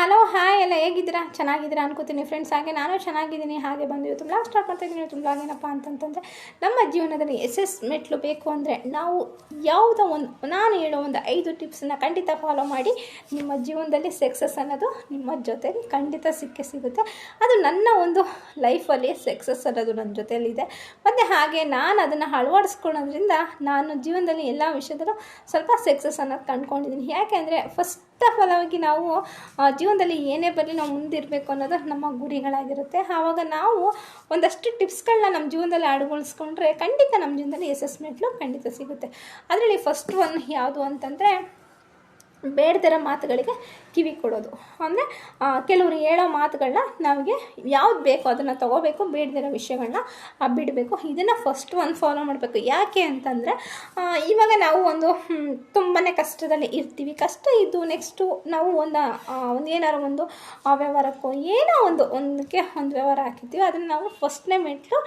Hello, hi ಎಲ್ಲ ಹೇಗಿದ್ದೀರಾ? ಚೆನ್ನಾಗಿದ್ದೀರಾ ಅನ್ಕೋತೀನಿ ಫ್ರೆಂಡ್ಸ್ ಹಾಗೆ ನಾನು ಚೆನ್ನಾಗಿದ್ದೀನಿ, ಹಾಗೆ ಬಂದು ತುಂಬ ಸ್ಟಾರ್ಟ್ ಮಾಡ್ತಾ ಇದ್ದೀನಿ. ಇವತ್ತು ಬ್ಲಾಗ್ ಏನಪ್ಪ ಅಂತಂತಂದರೆ, ನಮ್ಮ ಜೀವನದಲ್ಲಿ ಎಸ್ ಮೆಟ್ಲು ಬೇಕು ಅಂದರೆ ನಾವು ಯಾವುದೋ ಒಂದು, ನಾನು ಹೇಳೋ ಒಂದು ಐದು ಟಿಪ್ಸನ್ನು ಖಂಡಿತ ಫಾಲೋ ಮಾಡಿ ನಿಮ್ಮ ಜೀವನದಲ್ಲಿ ಸಕ್ಸಸ್ ಅನ್ನೋದು ನಿಮ್ಮ ಜೊತೆಲಿ ಖಂಡಿತ ಸಿಕ್ಕೇ ಸಿಗುತ್ತೆ. ಅದು ನನ್ನ ಒಂದು ಲೈಫಲ್ಲಿ ಸಕ್ಸಸ್ ಅನ್ನೋದು ನನ್ನ ಜೊತೆಯಲ್ಲಿದೆ. ಮತ್ತು ಹಾಗೆ ನಾನು ಅದನ್ನು ಅಳವಡಿಸ್ಕೊಳ್ಳೋದ್ರಿಂದ ನಾನು ಜೀವನದಲ್ಲಿ ಎಲ್ಲ ವಿಷಯದಲ್ಲೂ ಸ್ವಲ್ಪ ಸಕ್ಸಸ್ ಅನ್ನೋದು ಕಂಡ್ಕೊಂಡಿದ್ದೀನಿ. ಯಾಕೆಂದರೆ ಫಸ್ಟ್ ಆಫ್ ಫಲವಾಗಿ ನಾವು ಜೀವನದಲ್ಲಿ ಏನೇ ಬರಲಿ ನಾವು ಮುಂದಿರಬೇಕು ಅನ್ನೋದು ನಮ್ಮ ಗುರಿಗಳಾಗಿರುತ್ತೆ. ಆವಾಗ ನಾವು ಒಂದಷ್ಟು ಟಿಪ್ಸ್ಗಳನ್ನ ನಮ್ಮ ಜೀವನದಲ್ಲಿ ಅಳವಡಿಸ್ಕೊಂಡ್ರೆ ಖಂಡಿತ ನಮ್ಮ ಜೀವನದಲ್ಲಿ ಎಸೆಸ್ಮೆಂಟ್ಲು ಖಂಡಿತ ಸಿಗುತ್ತೆ. ಅದರಲ್ಲಿ ಫಸ್ಟ್ ಒನ್ ಯಾವುದು ಅಂತಂದರೆ ಬೇಡದಿರೋ ಮಾತುಗಳಿಗೆ ಕಿವಿ ಕೊಡೋದು. ಅಂದರೆ ಕೆಲವರು ಹೇಳೋ ಮಾತುಗಳನ್ನ ನಮಗೆ ಯಾವ್ದು ಬೇಕೋ ಅದನ್ನು ತೊಗೋಬೇಕು, ಬೇಡದಿರೋ ವಿಷಯಗಳನ್ನ ಬಿಡಬೇಕು. ಇದನ್ನು ಫಸ್ಟ್ ಒಂದು ಫಾಲೋ ಮಾಡಬೇಕು. ಯಾಕೆ ಅಂತಂದರೆ ಇವಾಗ ನಾವು ಒಂದು ತುಂಬಾ ಕಷ್ಟದಲ್ಲಿ ಇರ್ತೀವಿ. ಕಷ್ಟ ಇದ್ದು ನೆಕ್ಸ್ಟು ನಾವು ಒಂದು ಒಂದು ಏನಾರು ಒಂದು ವ್ಯವಹಾರಕ್ಕೋ ಏನೋ ಒಂದು ಒಂದಕ್ಕೆ ಒಂದು ವ್ಯವಹಾರ ಹಾಕಿರ್ತೀವಿ. ಅದನ್ನು ನಾವು ಫಸ್ಟ್ನೇ ಮೆಟ್ಲು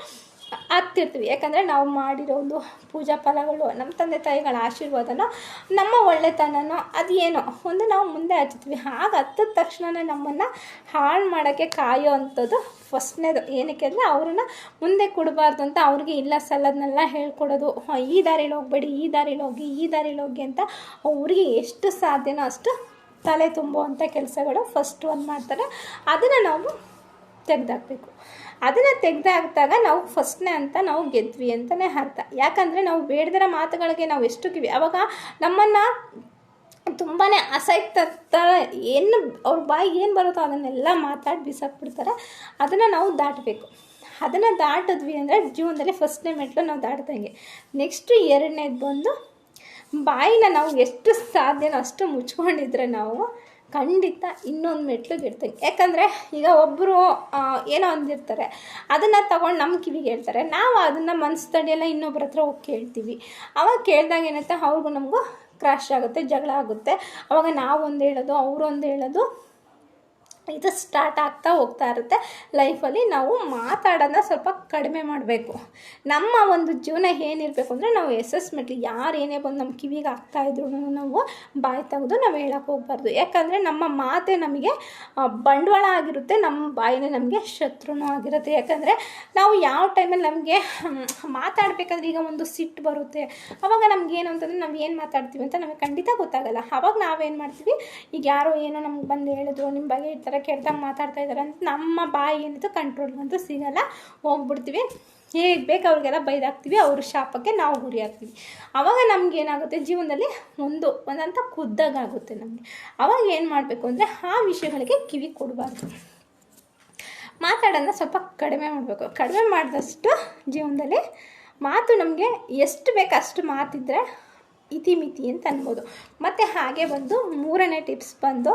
ಆಗ್ತಿರ್ತೀವಿ. ಯಾಕಂದರೆ ನಾವು ಮಾಡಿರೋ ಒಂದು ಪೂಜಾ ಫಲಗಳು ನಮ್ಮ ತಂದೆ ತಾಯಿಗಳ ಆಶೀರ್ವಾದನೋ ನಮ್ಮ ಒಳ್ಳೆತನನೋ ಏನೋ ಒಂದು ನಾವು ಮುಂದೆ ಹಚ್ತೀವಿ ಹಾಗೆ ಹತ್ತಿದ ತಕ್ಷಣ ನಮ್ಮನ್ನು ಹಾಳು ಮಾಡೋಕ್ಕೆ ಕಾಯೋ ಅಂಥದ್ದು ಫಸ್ಟ್ನೇದು. ಏನಕ್ಕೆ ಅಂದರೆ ಅವ್ರನ್ನ ಮುಂದೆ ಕೊಡಬಾರ್ದು ಅಂತ ಅವ್ರಿಗೆ ಇಲ್ಲ ಸಲ್ಲದನ್ನೆಲ್ಲ ಹೇಳ್ಕೊಡೋದು. "ಹ, ಈ ದಾರಿಲಿ ಹೋಗಬೇಡಿ ಈ ದಾರಿಲಿ ಹೋಗಿ ಈ ದಾರಿಲಿ ಹೋಗಿ ಅಂತ ಅವ್ರಿಗೆ ಎಷ್ಟು ಸಾಧ್ಯನೋ ಅಷ್ಟು ತಲೆ ತುಂಬುವಂಥ ಕೆಲಸಗಳು ಫಸ್ಟ್ ಒಂದು ಮಾಡ್ತಾರೆ. ಅದನ್ನು ನಾವು ತೆಗೆದಾಕಬೇಕು. ಅದನ್ನು ತೆಗೆದಾಕ್ದಾಗ ನಾವು ಫಸ್ಟ್ನೇ ಅಂತ ನಾವು ಗೆದ್ವಿ ಅಂತಲೇ ಅರ್ಥ. ಯಾಕಂದರೆ ನಾವು ಬೇಡದಿರೋ ಮಾತುಗಳಿಗೆ ನಾವು ಎಷ್ಟು ಕಿವಿ. ಅವಾಗ ನಮ್ಮನ್ನು ತುಂಬಾ ಅಸಹ್ಯ ಏನು ಅವ್ರ ಬಾಯಿ ಏನು ಬರುತ್ತೋ ಅದನ್ನೆಲ್ಲ ಮಾತಾಡಿ ಬಿಸಾಕ್ಬಿಡ್ತಾರೆ. ಅದನ್ನು ನಾವು ದಾಟಬೇಕು. ಅದನ್ನು ದಾಟಿದ್ವಿ ಅಂದರೆ ಜೀವನದಲ್ಲಿ ಫಸ್ಟ್ನೇ ಮೆಟ್ಲು ನಾವು ದಾಟ್ದಂಗೆ. ನೆಕ್ಸ್ಟು ಎರಡನೇದು ಬಂದು ಬಾಯಿನ ನಾವು ಎಷ್ಟು ಸಾಧ್ಯನೋ ಅಷ್ಟು ಮುಚ್ಕೊಂಡಿದ್ರೆ ನಾವು ಖಂಡಿತ ಇನ್ನೊಂದು ಮೆಟ್ಲಿಗೆ ಇಡ್ತೀನಿ. ಯಾಕಂದರೆ ಈಗ ಒಬ್ಬರು ಏನೋ ಅಂದಿರ್ತಾರೆ. ಅದನ್ನು ತಗೊಂಡು ನಮ್ಮ ಕಿವಿಗೆ ಹೇಳ್ತಾರೆ. ನಾವು ಅದನ್ನು ಮನಸ್ಸು ತಡೆಯೆಲ್ಲ ಇನ್ನೊಬ್ಬರ ಹತ್ರ ಹೋಗಿ ಕೇಳ್ತೀವಿ. ಅವಾಗ ಕೇಳಿದಾಗ ಏನಂತ, ಅವ್ರಿಗೂ ನಮಗೂ ಕ್ರಾಶ್ ಆಗುತ್ತೆ, ಜಗಳ ಆಗುತ್ತೆ. ಅವಾಗ ಒಂದು ಹೇಳೋದು ಅವರೊಂದು ಹೇಳೋದು. ಇದು ಸ್ಟಾರ್ಟ್ ಆಗ್ತಾ ಹೋಗ್ತಾ ಇರುತ್ತೆ. ಲೈಫಲ್ಲಿ ನಾವು ಮಾತಾಡೋದನ್ನ ಸ್ವಲ್ಪ ಕಡಿಮೆ ಮಾಡಬೇಕು. ನಮ್ಮ ಒಂದು ಜೀವನ ಏನಿರಬೇಕು ಅಂದರೆ ನಾವು ಎಸೆಸ್ಮೆಂಟ್ ಯಾರು ಏನೇ ಬಂದು ನಮ್ಮ ಕಿವಿಗೆ ಆಗ್ತಾ ಇದ್ರು ನಾವು ಬಾಯಿ ತೆಗೆದು ನಾವು ಹೇಳಕ್ಕೆ ಹೋಗ್ಬಾರ್ದು. ಯಾಕಂದರೆ ನಮ್ಮ ಮಾತೆ ನಮಗೆ ಬಂಡವಾಳ ಆಗಿರುತ್ತೆ. ನಮ್ಮ ಬಾಯಿನೇ ನಮಗೆ ಶತ್ರುನೂ ಆಗಿರುತ್ತೆ. ಯಾಕಂದರೆ ನಾವು ಯಾವ ಟೈಮಲ್ಲಿ ನಮಗೆ ಮಾತಾಡಬೇಕಾದ್ರೆ ಈಗ ಒಂದು ಸಿಟ್ಟು ಬರುತ್ತೆ. ಅವಾಗ ನಮ್ಗೆ ಏನು ಅಂತಂದರೆ ನಾವು ಏನು ಮಾತಾಡ್ತೀವಿ ಅಂತ ನಮಗೆ ಖಂಡಿತ ಗೊತ್ತಾಗಲ್ಲ. ಅವಾಗ ನಾವೇನು ಮಾಡ್ತೀವಿ? ಈಗ ಯಾರೋ ಏನೋ ನಮ್ಗೆ ಬಂದು ಹೇಳಿದ್ರು ನಿಮ್ಮ ಬಗ್ಗೆ ಈ ಥರ ಕೆಟ್ಟದಾಗ ಮಾತಾಡ್ತಾ ಇದ್ದಾರೆ ಅಂತ ನಮ್ಮ ಬಾಯಿ ಏನಿತ್ತು ಕಂಟ್ರೋಲ್ಗಂತೂ ಸಿಗಲ್ಲ. ಹೋಗ್ಬಿಡ್ತೀವಿ. ಹೇಗೆ ಬೇಕು ಅವ್ರಿಗೆಲ್ಲ ಬೈದಾಕ್ತೀವಿ, ಅವ್ರ ಶಾಪಕ್ಕೆ ನಾವು ಗುರಿ ಆಗ್ತೀವಿ ಆವಾಗ ನಮ್ಗೆ ಏನಾಗುತ್ತೆ ಜೀವನದಲ್ಲಿ? ಒಂದು, ಒಂದಂತ ಖುದ್ದಾಗುತ್ತೆ ನಮಗೆ. ಅವಾಗ ಏನು ಮಾಡಬೇಕು ಅಂದರೆ ಆ ವಿಷಯಗಳಿಗೆ ಕಿವಿ ಕೊಡಬಾರ್ದು. ಮಾತಾಡೋದನ್ನ ಸ್ವಲ್ಪ ಕಡಿಮೆ ಮಾಡಬೇಕು. ಕಡಿಮೆ ಮಾಡಿದಷ್ಟು ಜೀವನದಲ್ಲಿ ಮಾತು ನಮಗೆ ಎಷ್ಟು ಬೇಕು ಅಷ್ಟು ಮಾತಿದ್ರೆ ಇತಿಮಿತಿ ಅಂತ ಅನ್ಬೋದು. ಮತ್ತು ಹಾಗೆ ಬಂದು ಮೂರನೇ ಟಿಪ್ಸ್ ಬಂದು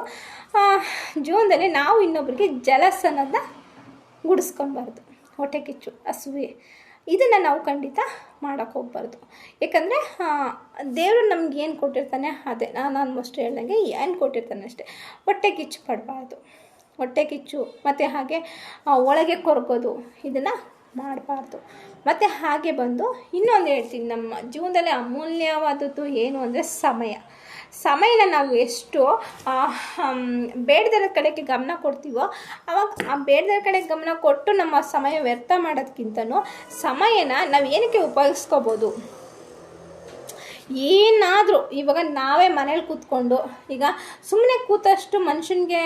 ಜೀವನದಲ್ಲಿ ನಾವು ಇನ್ನೊಬ್ರಿಗೆ ಜಲಸ್ ಅನ್ನೋದನ್ನ ಗುಡಿಸ್ಕೊಬಾರ್ದು ಹೊಟ್ಟೆ ಕಿಚ್ಚು, ಹಸುವೆ, ಇದನ್ನು ನಾವು ಖಂಡಿತ ಮಾಡೋಕ್ಕೆ ಹೋಗ್ಬಾರ್ದು. ಯಾಕಂದರೆ ದೇವರು ನಮ್ಗೆ ಏನು ಕೊಟ್ಟಿರ್ತಾನೆ ಅದೇ. ನಾನು ಆಲ್ಮೋಸ್ಟ್ ಹೇಳ್ದಂಗೆ ಏನು ಕೊಟ್ಟಿರ್ತಾನೆ ಅಷ್ಟೇ. ಹೊಟ್ಟೆ ಕಿಚ್ಚು ಪಡಬಾರ್ದು. ಹೊಟ್ಟೆ ಕಿಚ್ಚು, ಮತ್ತು ಹಾಗೆ ಒಳಗೆ ಕೊರಗೋದು, ಇದನ್ನು ಮಾಡಬಾರ್ದು. ಮತ್ತು ಹಾಗೆ ಬಂದು ಇನ್ನೊಂದು ಹೇಳ್ತೀನಿ, ನಮ್ಮ ಜೀವನದಲ್ಲಿ ಅಮೂಲ್ಯವಾದದ್ದು ಏನು ಅಂದರೆ ಸಮಯ. ಸಮಯನ ನಾವು ಎಷ್ಟು ಬೇಡದರ ಕಡೆಗೆ ಗಮನ ಕೊಡ್ತೀವೋ, ಅವಾಗ ಆ ಬೇಡದರ ಕಡೆಗೆ ಗಮನ ಕೊಟ್ಟು ನಮ್ಮ ಸಮಯ ವ್ಯರ್ಥ ಮಾಡೋದಕ್ಕಿಂತನೂ ಸಮಯನ ನಾವು ಏನಕ್ಕೆ ಉಪಯೋಗಿಸ್ಕೋಬೋದು? ಏನಾದರೂ, ಇವಾಗ ನಾವೇ ಮನೇಲಿ ಕೂತ್ಕೊಂಡು, ಈಗ ಸುಮ್ಮನೆ ಕೂತಷ್ಟು ಮನುಷ್ಯನಿಗೆ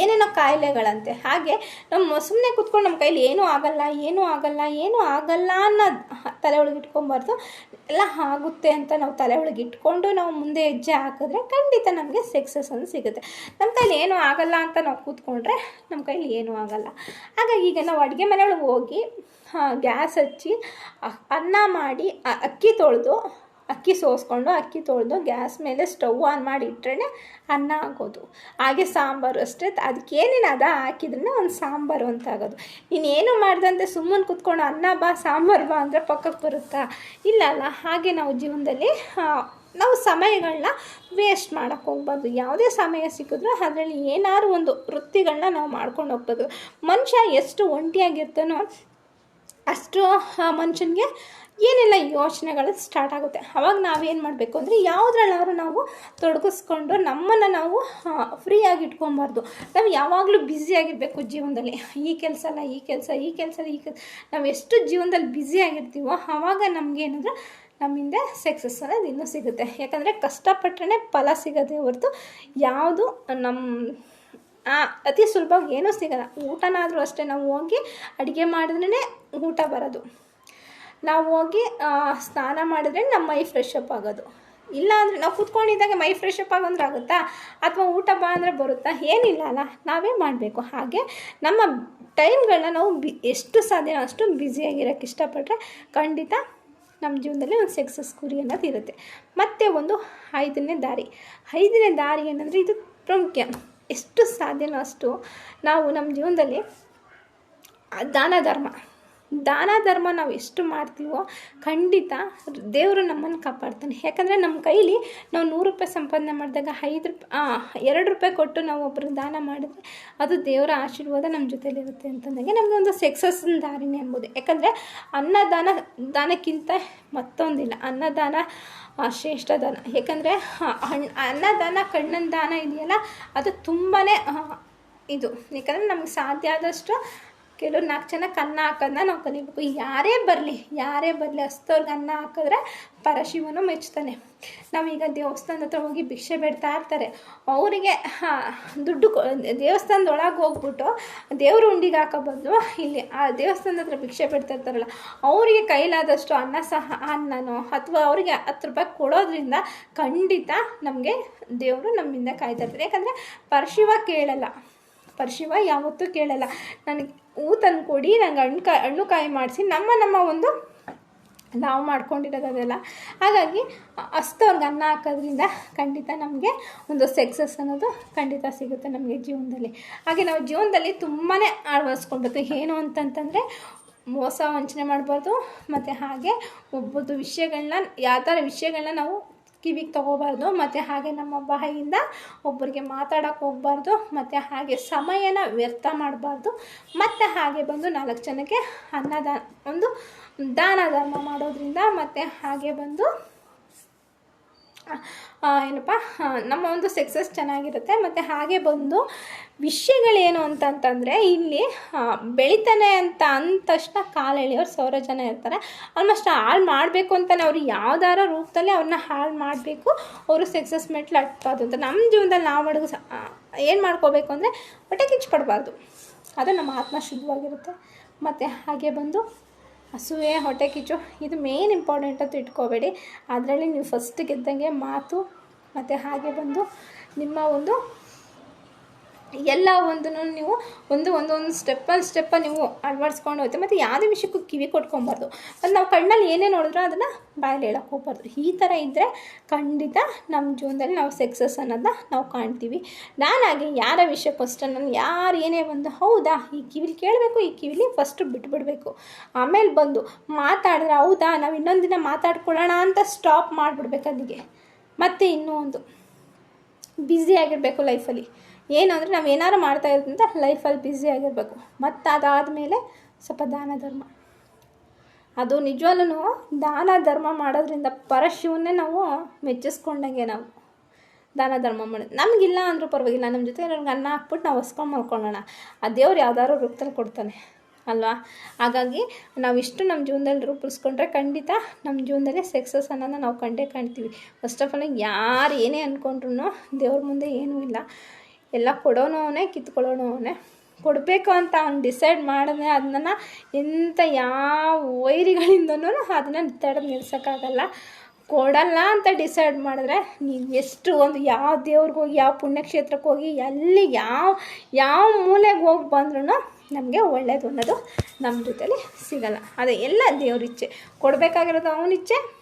ಏನೇನೋ ಕಾಯಿಲೆಗಳಂತೆ, ಹಾಗೆ ನಮ್ಮ ಸುಮ್ಮನೆ ಕೂತ್ಕೊಂಡು ನಮ್ಮ ಕೈಲಿ ಏನೂ ಆಗಲ್ಲ ಏನೂ ಆಗಲ್ಲ ಏನೂ ಆಗಲ್ಲ ಅನ್ನೋದು ತಲೆ ಒಳಗೆ ಇಟ್ಕೊಬಾರ್ದು. ಎಲ್ಲ ಆಗುತ್ತೆ ಅಂತ ನಾವು ತಲೆ ಒಳಗೆ ಇಟ್ಕೊಂಡು ನಾವು ಮುಂದೆ ಹೆಜ್ಜೆ ಹಾಕಿದ್ರೆ ಖಂಡಿತ ನಮಗೆ ಸಕ್ಸಸ್ ಅಂತ ಸಿಗುತ್ತೆ. ನಮ್ಮ ಕೈಲಿ ಏನೂ ಆಗಲ್ಲ ಅಂತ ನಾವು ಕೂತ್ಕೊಂಡ್ರೆ ನಮ್ಮ ಕೈಲಿ ಏನೂ ಆಗಲ್ಲ. ಹಾಗಾಗಿ ಈಗ ನಾವು ಅಡುಗೆ ಮನೆಯೊಳಗೆ ಹೋಗಿ ಗ್ಯಾಸ್ ಹಚ್ಚಿ ಅನ್ನ ಮಾಡಿ ಅಕ್ಕಿ ತೊಳೆದು ಅಕ್ಕಿ ಸೋಸ್ಕೊಂಡು ಅಕ್ಕಿ ತೊಳೆದು ಗ್ಯಾಸ್ ಮೇಲೆ ಸ್ಟವ್ ಆನ್ ಮಾಡಿ ಇಟ್ಟರೆ ಅನ್ನ ಆಗೋದು. ಹಾಗೆ ಸಾಂಬಾರು ಅಷ್ಟೇ. ಅದಕ್ಕೇನೇನು ಅದ ಹಾಕಿದ್ರೆ ಒಂದು ಸಾಂಬಾರು ಅಂತ ಆಗೋದು. ನೀನೇನು ಮಾಡ್ದಂತೆ ಸುಮ್ಮನೆ ಕುತ್ಕೊಂಡು ಅನ್ನ ಬಾ, ಸಾಂಬಾರು ಬಾ ಅಂದರೆ ಪಕ್ಕಕ್ಕೆ ಬರುತ್ತಾ? ಇಲ್ಲ ಅಲ್ಲ, ಹಾಗೆ ನಾವು ಜೀವನದಲ್ಲಿ ನಾವು ಸಮಯಗಳನ್ನ ವೇಸ್ಟ್ ಮಾಡೋಕ್ಕೆ ಹೋಗ್ಬಾರ್ದು. ಯಾವುದೇ ಸಮಯ ಸಿಕ್ಕಿದ್ರೂ ಅದರಲ್ಲಿ ಏನಾದ್ರು ಒಂದು ವೃತ್ತಿಗಳನ್ನ ನಾವು ಮಾಡ್ಕೊಂಡು ಹೋಗ್ಬೋದು ಮನುಷ್ಯ ಎಷ್ಟು ಒಂಟಿಯಾಗಿರ್ತಾನೋ ಅಷ್ಟು ಮನುಷ್ಯನಿಗೆ ಏನೆಲ್ಲ ಯೋಚನೆಗಳು ಸ್ಟಾರ್ಟ್ ಆಗುತ್ತೆ? ಅವಾಗ ನಾವೇನು ಮಾಡಬೇಕು ಅಂದರೆ ಯಾವುದ್ರಲ್ಲಾದ್ರೂ ನಾವು ತೊಡಗಿಸ್ಕೊಂಡು ನಮ್ಮನ್ನು ನಾವು ಫ್ರೀಯಾಗಿ ಇಟ್ಕೊಬಾರ್ದು. ನಾವು ಯಾವಾಗಲೂ ಬ್ಯುಸಿಯಾಗಿರಬೇಕು ಜೀವನದಲ್ಲಿ. ಈ ಕೆಲಸ ಅಲ್ಲ, ಈ ಕೆಲಸ ಈ ಕೆಲಸ ಈ ಕೆಲಸ. ನಾವು ಎಷ್ಟು ಜೀವನದಲ್ಲಿ ಬ್ಯುಸಿಯಾಗಿರ್ತೀವೋ ಆವಾಗ ನಮಗೆ ಏನಂದ್ರೆ ನಮ್ಮಿಂದ ಸಕ್ಸಸ್ ಅನ್ನೋದು ಇನ್ನೂ ಸಿಗುತ್ತೆ. ಯಾಕಂದರೆ ಕಷ್ಟಪಟ್ಟರೆ ಫಲ ಸಿಗೋದೇ ಹೊರತು ಯಾವುದು ನಮ್ಮ ಅತಿ ಸುಲಭವಾಗಿ ಏನೂ ಸಿಗಲ್ಲ. ಊಟನಾದರೂ ಅಷ್ಟೇ ನಾವು ಹೋಗಿ ಅಡುಗೆ ಮಾಡಿದ್ರೇ ಊಟ ಬರೋದು. ನಾವು ಹೋಗಿ ಸ್ನಾನ ಮಾಡಿದ್ರೆ ನಮ್ಮ ಮೈ ಫ್ರೆಶ್ ಅಪ್ ಆಗೋದು. ಇಲ್ಲ ಅಂದರೆ ನಾವು ಕೂತ್ಕೊಂಡಿದ್ದಾಗ ಮೈ ಫ್ರೆಶ್ ಅಪ್ ಆಗೋಂದ್ರೆ ಆಗುತ್ತಾ? ಅಥವಾ ಊಟ ಬಾ ಅಂದರೆ ಬರುತ್ತಾ? ಏನಿಲ್ಲ ಅಲ್ಲ, ನಾವೇ ಮಾಡಬೇಕು. ಹಾಗೆ ನಮ್ಮ ಟೈಮ್ಗಳನ್ನ ನಾವು ಬಿ, ಎಷ್ಟು ಸಾಧ್ಯ ಅಷ್ಟು ಬ್ಯುಸಿಯಾಗಿರೋಕ್ಕೆ ಇಷ್ಟಪಟ್ಟರೆ ಖಂಡಿತ ನಮ್ಮ ಜೀವನದಲ್ಲಿ ಒಂದು ಸಕ್ಸಸ್ ಗುರಿ ಅನ್ನೋದು ಇರುತ್ತೆ. ಮತ್ತು ಒಂದು ಐದನೇ ದಾರಿ. ಐದನೇ ದಾರಿ ಏನಂದರೆ ಇದು ಪ್ರಮುಖ ಎಷ್ಟು ಸಾಧ್ಯನೋ ಅಷ್ಟು ನಾವು ನಮ್ಮ ಜೀವನದಲ್ಲಿ ದಾನ ಧರ್ಮ. ದಾನ ಧರ್ಮ ನಾವು ಎಷ್ಟು ಮಾಡ್ತೀವೋ ಖಂಡಿತ ದೇವರು ನಮ್ಮನ್ನು ಕಾಪಾಡ್ತಾನೆ. ಯಾಕಂದರೆ ನಮ್ಮ ಕೈಲಿ ನಾವು ನೂರು ರೂಪಾಯಿ ಸಂಪಾದನೆ ಮಾಡಿದಾಗ ಐದು ರೂಪಾಯಿ ಎರಡು ರೂಪಾಯಿ ಕೊಟ್ಟು ನಾವು ಒಬ್ರಿಗೆ ದಾನ ಮಾಡಿದ್ರೆ ಅದು ದೇವರ ಆಶೀರ್ವಾದ ನಮ್ಮ ಜೊತೆಲಿರುತ್ತೆ ಅಂತಂದಾಗ ನಮಗೆ ಒಂದು ಸಕ್ಸಸ್ ದಾರಿನೇ ಎಂಬುದು ಯಾಕಂದರೆ ಅನ್ನದಾನ, ದಾನಕ್ಕಿಂತ ಮತ್ತೊಂದಿಲ್ಲ. ಅನ್ನದಾನ ಶ್ರೇಷ್ಠ ದಾನ. ಯಾಕಂದರೆ ಅನ್ನದಾನ, ಕಣ್ಣನ ದಾನ ಇದೆಯಲ್ಲ, ಅದು ತುಂಬಾ ಇದು. ಯಾಕಂದರೆ ನಮಗೆ ಸಾಧ್ಯ ಆದಷ್ಟು ಕೆಲವ್ರು ನಾಲ್ಕು ಜನಕ್ಕೆ ಅನ್ನ ಹಾಕೋದನ್ನ ನಾವು ಕಲಿಬೇಕು. ಯಾರೇ ಬರಲಿ ಯಾರೇ ಬರಲಿ ಹಸ್ತವ್ರಿಗೆ ಅನ್ನ ಹಾಕಿದ್ರೆ ಪರಶಿವನು ಮೆಚ್ತಾನೆ. ನಾವೀಗ ದೇವಸ್ಥಾನದ ಹತ್ರ ಹೋಗಿ ಭಿಕ್ಷೆ ಬೇಡ್ತಾ ಇರ್ತಾರೆ. ಅವರಿಗೆ ದುಡ್ಡು ದೇವಸ್ಥಾನದೊಳಗೆ ಹೋಗ್ಬಿಟ್ಟು ದೇವ್ರ ಉಂಡಿಗೆ ಹಾಕೋ ಬದಲು ಇಲ್ಲಿ ಆ ದೇವಸ್ಥಾನದ ಹತ್ರ ಭಿಕ್ಷೆ ಬೇಡ್ತಾ ಇರ್ತಾರಲ್ಲ, ಅವರಿಗೆ ಕೈಲಾದಷ್ಟು ಅನ್ನ ಸಹ, ಅನ್ನನೋ ಅಥವಾ ಅವರಿಗೆ ಹತ್ತು ರೂಪಾಯಿ ಕೊಡೋದ್ರಿಂದ ಖಂಡಿತ ನಮಗೆ ದೇವರು ನಮ್ಮಿಂದ ಕಾಯ್ತಾ ಇರ್ತಾರೆ. ಯಾಕಂದರೆ ಪರಶಿವ ಕೇಳಲ್ಲ. ಪರಶಿವ ಯಾವತ್ತೂ ಕೇಳಲ್ಲ. ನನಗೆ ಹೂ ತಂದು ಕೊಡಿ ನಂಗೆ ಹಣ್ಣು ಕಾಯಿ ಹಣ್ಣು ಕಾಯಿ ಮಾಡಿಸಿ, ನಮ್ಮ ನಮ್ಮ ಒಂದು ನಾವು ಮಾಡ್ಕೊಂಡಿರೋದು ಅದೆಲ್ಲ. ಹಾಗಾಗಿ ಅಷ್ಟವ್ರಿಗೆ ಅನ್ನ ಹಾಕೋದ್ರಿಂದ ಖಂಡಿತ ನಮಗೆ ಒಂದು ಸಕ್ಸಸ್ ಅನ್ನೋದು ಖಂಡಿತ ಸಿಗುತ್ತೆ ನಮಗೆ ಜೀವನದಲ್ಲಿ. ಹಾಗೆ ನಾವು ಜೀವನದಲ್ಲಿ ತುಂಬಾ ಅಳವಡಿಸ್ಕೊಳ್ಬೇಕು. ಏನು ಅಂತಂತಂದರೆ ಮೋಸ ವಂಚನೆ ಮಾಡಬಾರ್ದು, ಮತ್ತು ಹಾಗೆ ಒಬ್ಬರದ್ದು ವಿಷಯಗಳನ್ನ ಯಾವ ಥರ ವಿಷಯಗಳನ್ನ ನಾವು ಕಿವಿಗೆ ತಗೋಬಾರ್ದು, ಮತ್ತು ಹಾಗೆ ನಮ್ಮ ಬಾಯಿಯಿಂದ ಒಬ್ಬರಿಗೆ ಮಾತಾಡೋಕೆ ಹೋಗ್ಬಾರ್ದು, ಮತ್ತು ಹಾಗೆ ಸಮಯನ ವ್ಯರ್ಥ ಮಾಡಬಾರ್ದು, ಮತ್ತು ಹಾಗೆ ಬಂದು ನಾಲ್ಕು ಜನಕ್ಕೆ ಅನ್ನದಾನ, ಒಂದು ದಾನ ಧರ್ಮ ಮಾಡೋದ್ರಿಂದ ಮತ್ತು ಹಾಗೆ ಬಂದು ಏನಪ್ಪ? ನಮ್ಮ ಒಂದು ಸಕ್ಸಸ್ ಚೆನ್ನಾಗಿರುತ್ತೆ. ಮತ್ತು ಹಾಗೆ ಬಂದು ವಿಷಯಗಳೇನು ಅಂತಂತಂದರೆ ಇಲ್ಲಿ ಬೆಳಿತಾನೆ ಅಂತ ಅಂದ ತಕ್ಷಣ ಕಾಲು ಎಳೆಯೋರು ಸಾವಿರ ಜನ ಇರ್ತಾರೆ. ಆಲ್ಮೋಸ್ಟ್ ಹಾಳು ಮಾಡಬೇಕು ಅಂತಲೇ ಅವರು ಯಾವ್ದಾರ ರೂಪದಲ್ಲಿ ಅವ್ರನ್ನ ಹಾಳು ಮಾಡಬೇಕು, ಅವರು ಸಕ್ಸಸ್ ಮೆಟ್ಲು ಅಟ್ಬಾರ್ದು ಅಂತ. ನಮ್ಮ ಜೀವನದಲ್ಲಿ ನಾವು ಅಡುಗೆ ಏನು ಮಾಡ್ಕೋಬೇಕು ಅಂದರೆ ಹೊಟ್ಟೆ ಕಿಚ್ಚು ಪಡಬಾರ್ದು. ಅದು ನಮ್ಮ ಆತ್ಮ ಶುದ್ಧವಾಗಿರುತ್ತೆ. ಮತ್ತು ಹಾಗೆ ಬಂದು ಹಸುವೆ, ಹೊಟ್ಟೆ ಕಿಚ್ಚು, ಇದು ಮೇನ್ ಇಂಪಾರ್ಟೆಂಟ್ ಅಂತ ಇಟ್ಕೋಬೇಡಿ. ಅದರಲ್ಲಿ ನೀವು ಫಸ್ಟ್ ಗೆದ್ದಂಗೆ ಮಾತು ಮತ್ತು ಹಾಗೆ ಬಂದು ನಿಮ್ಮ ಒಂದು ಎಲ್ಲ ಒಂದನ್ನು ನೀವು ಒಂದು ಒಂದೊಂದು ಸ್ಟೆಪ್ಪಲ್ಲಿ ಸ್ಟೆಪ್ಪ ನೀವು ಅಳವಡಿಸ್ಕೊಂಡು ಹೋಗುತ್ತೆ ಮತ್ತು ಯಾವುದೇ ವಿಷಯಕ್ಕೂ ಕಿವಿ ಕೊಟ್ಕೊಬಾರ್ದು ಮತ್ತು ನಾವು ಕಣ್ಣಲ್ಲಿ ಏನೇ ನೋಡಿದ್ರೂ ಅದನ್ನು ಬಾಯಲ್ಲಿ ಹೇಳಕ್ಕೆ ಹೋಗ್ಬಾರ್ದು. ಈ ಥರ ಇದ್ದರೆ ಖಂಡಿತ ನಮ್ಮ ಜೀವನದಲ್ಲಿ ನಾವು ಸಕ್ಸಸ್ ಅನ್ನೋದನ್ನ ನಾವು ಕಾಣ್ತೀವಿ. ನಾನಾಗೆ ಯಾರ ವಿಷಯ ಫಸ್ಟ್ ನಾನು ಯಾರು ಏನೇ ಬಂದು, ಹೌದಾ? ಈ ಕಿವಿಲಿ ಕೇಳಬೇಕು, ಈ ಕಿವಿಲಿ ಫಸ್ಟು ಬಿಟ್ಬಿಡಬೇಕು. ಆಮೇಲೆ ಬಂದು ಮಾತಾಡಿದ್ರೆ ಹೌದಾ? ನಾವು ಇನ್ನೊಂದು ದಿನ ಮಾತಾಡ್ಕೊಳ್ಳೋಣ ಅಂತ ಸ್ಟಾಪ್ ಮಾಡಿಬಿಡ್ಬೇಕು ಅಲ್ಲಿಗೆ. ಮತ್ತು ಇನ್ನೂ ಒಂದು. ಬ್ಯುಸಿ ಆಗಿರಬೇಕು ಲೈಫಲ್ಲಿ ಏನು ಅಂದರೆ ನಾವು ಏನಾರು ಮಾಡ್ತಾ ಇರೋದ್ರಿಂದ ಲೈಫಲ್ಲಿ ಬ್ಯುಸಿ ಆಗಿರಬೇಕು. ಮತ್ತು ಅದಾದಮೇಲೆ ಸ್ವಲ್ಪ ದಾನ ಧರ್ಮ. ಅದು ನಿಜವಲ್ಲೂ ದಾನ ಧರ್ಮ ಮಾಡೋದ್ರಿಂದ ಪರಶಿವನ್ನೇ ನಾವು ಮೆಚ್ಚಿಸ್ಕೊಂಡಂಗೆ ನಾವು ದಾನ ಧರ್ಮ ಮಾಡೋದು ನಮಗಿಲ್ಲ ಅಂದರೂ ಪರವಾಗಿಲ್ಲ ನಮ್ಮ ಜೊತೆ ಇರೋರ್ಗೆ ಅನ್ನ ಹಾಕ್ಬಿಟ್ಟು ನಾವು ಹೊಸ್ಕೊಂಡು ಮಲ್ಕೊಳ್ಳೋಣ ಆ ದೇವ್ರು ಯಾವ್ದಾದ್ರು ರೂಪದಲ್ಲಿ ಕೊಡ್ತಾನೆ, ಅಲ್ವಾ? ಹಾಗಾಗಿ ನಾವಿಷ್ಟು ನಮ್ಮ ಜೀವನದಲ್ಲಿ ರೂಪಿಸ್ಕೊಂಡ್ರೆ ಖಂಡಿತ ನಮ್ಮ ಜೀವನದಲ್ಲಿ ಸಕ್ಸಸ್ ಅನ್ನೋದನ್ನ ನಾವು ಕಂಡೇ ಕಾಣ್ತೀವಿ. ಫಸ್ಟ್ ಆಫ್ ಆಲ್ ಯಾರು ಏನೇ ಅಂದ್ಕೊಂಡ್ರು ದೇವ್ರ ಮುಂದೆ ಏನೂ ಇಲ್ಲ. ಎಲ್ಲ ಕೊಡೋನು ಅವನೇ, ಕಿತ್ಕೊಳ್ಳೋನು ಅವನೇ. ಕೊಡಬೇಕು ಅಂತ ಅವ್ನು ಡಿಸೈಡ್ ಮಾಡಿದ್ರೆ ಅದನ್ನ ಎಂಥ ಯಾವ ವೈರಿಗಳಿಂದನೂ ಅದನ್ನ ತಡೆದು ನಿಲ್ಸೋಕ್ಕಾಗಲ್ಲ. ಕೊಡಲ್ಲ ಅಂತ ಡಿಸೈಡ್ ಮಾಡಿದ್ರೆ ನೀವು ಎಷ್ಟು ಒಂದು ಯಾವ ದೇವ್ರಿಗೆ ಹೋಗಿ, ಯಾವ ಪುಣ್ಯಕ್ಷೇತ್ರಕ್ಕೆ ಹೋಗಿ, ಎಲ್ಲಿ ಯಾವ ಯಾವ ಮೂಲೆಗೆ ಹೋಗಿ ಬಂದ್ರೂ ನಮಗೆ ಒಳ್ಳೇದು ಅನ್ನೋದು ನಮ್ಮ ಜೊತೇಲಿ ಸಿಗಲ್ಲ. ಅದೇ ಎಲ್ಲ ದೇವ್ರಿಚ್ಛೆ ಕೊಡಬೇಕಾಗಿರೋದು ಅವನಿಚ್ಛೆ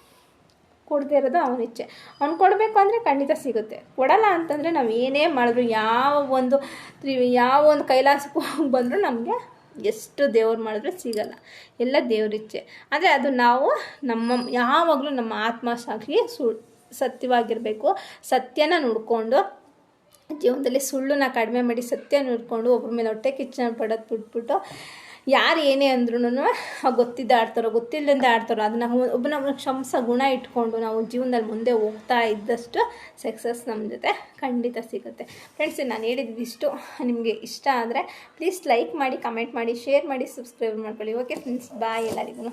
ಕೊಡದೇ ಇರೋದು ಅವನ ಇಚ್ಛೆ. ಅವ್ನು ಕೊಡಬೇಕು ಅಂದರೆ ಖಂಡಿತ ಸಿಗುತ್ತೆ. ಕೊಡಲ್ಲ ಅಂತಂದರೆ ನಾವು ಏನೇ ಮಾಡಿದ್ರು ಯಾವ ಒಂದು ತ್ರಿ- ಯಾವ ಒಂದು ಕೈಲಾಸಕ್ಕೂ ಹೋಗಿ ಬಂದರೂ ನಮಗೆ ಎಷ್ಟು ದೇವ್ರು ಮಾಡಿದ್ರೆ ಸಿಗಲ್ಲ. ಎಲ್ಲ ದೇವರಿಚ್ಛೆ ಅಂದರೆ ಅದು ನಾವು ನಮ್ಮ, ಯಾವಾಗಲೂ ನಮ್ಮ ಆತ್ಮಸಾಕ್ಷಿ ಸು, ಸತ್ಯವಾಗಿರಬೇಕು. ಸತ್ಯನ ನೋಡಿಕೊಂಡು ಜೀವನದಲ್ಲಿ ಸುಳ್ಳನ್ನ ಕಡಿಮೆ ಮಾಡಿ ಸತ್ಯ ನೋಡಿಕೊಂಡು ಒಬ್ಬರ ಮೇಲೆ ಹೊಟ್ಟೆ ಕಿಚ್ಚನ ಪಡೋದು ಬಿಟ್ಬಿಟ್ಟು ಯಾರು ಏನೇ ಅಂದ್ರೂ ಗೊತ್ತಿದ್ದ ಆಡ್ತಾರೋ ಗೊತ್ತಿಲ್ಲದೆ ಆಡ್ತಾರೋ, ಅದನ್ನು ಒಬ್ಬನ ಕ್ಷಮಸ ಗುಣ ಇಟ್ಕೊಂಡು ನಾವು ಜೀವನದಲ್ಲಿ ಮುಂದೆ ಹೋಗ್ತಾ ಇದ್ದಷ್ಟು ಸಕ್ಸಸ್ ನಮ್ಮ ಜೊತೆ ಖಂಡಿತ ಸಿಗುತ್ತೆ. ಫ್ರೆಂಡ್ಸ್ ನಾನು ಹೇಳಿದ್ದಿಷ್ಟು ನಿಮಗೆ ಇಷ್ಟ ಆದರೆ ಪ್ಲೀಸ್ ಲೈಕ್ ಮಾಡಿ ಕಮೆಂಟ್ ಮಾಡಿ ಶೇರ್ ಮಾಡಿ ಸಬ್ಸ್ಕ್ರೈಬ್ ಮಾಡ್ಕೊಳ್ಳಿ. ಓಕೆ ಫ್ರೆಂಡ್ಸ್ ಬಾಯ್ ಎಲ್ಲರಿಗೂ.